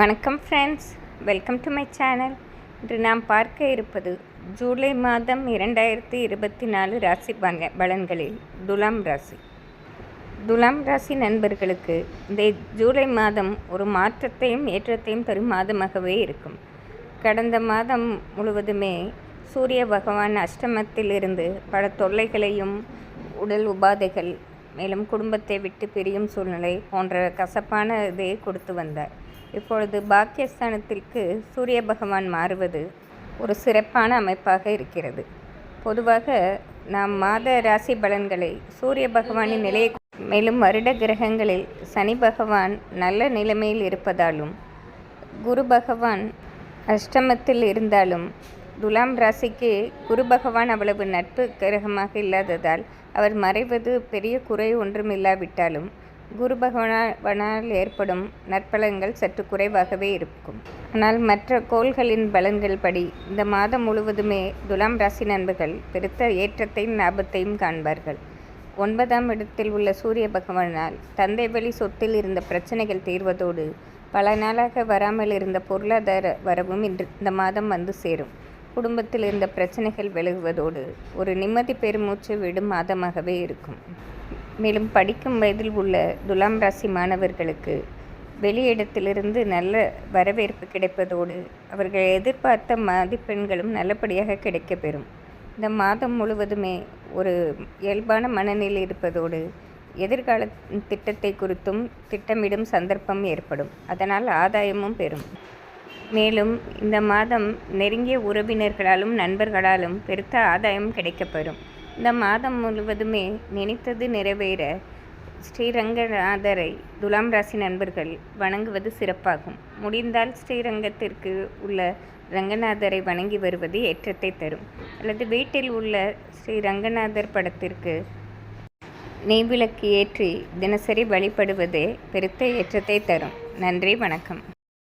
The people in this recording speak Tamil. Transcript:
வணக்கம் friends welcome to my channel இன்று நாம் பார்க்க இருப்பது ஜூலை மாதம் இரண்டாயிரத்தி இருபத்தி நாலு ராசி பங்க பலன்களில் துலாம் ராசி. துலாம் ராசி நண்பர்களுக்கு இந்த ஜூலை மாதம் ஒரு மாற்றத்தையும் ஏற்றத்தையும் தரும் மாதமாகவே இருக்கும். கடந்த மாதம் முழுவதுமே சூரிய பகவான் அஷ்டமத்தில் இருந்து பல தொல்லைகளையும் உடல் உபாதைகள் மேலும் குடும்பத்தை விட்டு பிரியும் சூழ்நிலை போன்ற கசப்பான இதை கொடுத்து வந்தார். இப்பொழுது பாக்கியஸ்தானத்திற்கு சூரிய பகவான் மாறுவது ஒரு சிறப்பான அமைப்பாக இருக்கிறது. பொதுவாக நாம் மாத ராசி பலன்களை சூரிய பகவானின் நிலையை மேலும் வருட கிரகங்களில் சனி பகவான் நல்ல நிலைமையில் இருப்பதாலும் குரு பகவான் அஷ்டமத்தில் இருந்தாலும் துலாம் ராசிக்கு குரு பகவான் அவ்வளவு நட்பு கிரகமாக இல்லாததால் அவர் மறைவது பெரிய குறை ஒன்றும் இல்லாவிட்டாலும் குரு பகவானால் ஏற்படும் நற்பலன்கள் சற்று குறைவாகவே இருக்கும். ஆனால் மற்ற கோள்களின் பலன்கள் படி இந்த மாதம் முழுவதுமே துலாம் ராசி நண்பர்கள் பெருத்த ஏற்றத்தையும் லாபத்தையும் காண்பார்கள். ஒன்பதாம் இடத்தில் உள்ள சூரிய பகவானால் தந்தை வழி சொத்தில் இருந்த பிரச்சனைகள் தீர்வதோடு பல நாளாக வராமல் இருந்த பொருளாதார வரவும் இன்று இந்த மாதம் வந்து சேரும். குடும்பத்தில் இருந்த பிரச்சனைகள் விலகுவதோடு ஒரு நிம்மதி பெருமூச்சு விடும் மாதமாகவே இருக்கும். மேலும் படிக்கும் வயதில் உள்ள துலாம் ராசி மாணவர்களுக்கு வெளியிடத்திலிருந்து நல்ல வரவேற்பு கிடைப்பதோடு அவர்கள் எதிர்பார்த்த மதிப்பெண்களும் நல்லபடியாக கிடைக்கப்பெறும். இந்த மாதம் முழுவதுமே ஒரு இயல்பான மனநிலை இருப்பதோடு எதிர்கால திட்டத்தை குறித்தும் திட்டமிடும் சந்தர்ப்பம் ஏற்படும். அதனால் ஆதாயமும் பெறும். மேலும் இந்த மாதம் நெருங்கிய உறவினர்களாலும் நண்பர்களாலும் பெருத்த ஆதாயம் கிடைக்கப்பெறும். இந்த மாதம் முழுவதுமே நினைத்தது நிறைவேற ஸ்ரீரங்கநாதரை துலாம் ராசி நண்பர்கள் வணங்குவது சிறப்பாகும். முடிந்தால் ஸ்ரீரங்கத்திற்கு உள்ள ரங்கநாதரை வணங்கி வருவது ஏற்றத்தை தரும். அல்லது வீட்டில் உள்ள ஸ்ரீ ரங்கநாதர் படத்திற்கு நெய்விளக்கு ஏற்றி தினசரி வழிபடுவதே பெருத்த ஏற்றத்தை தரும். நன்றி வணக்கம்.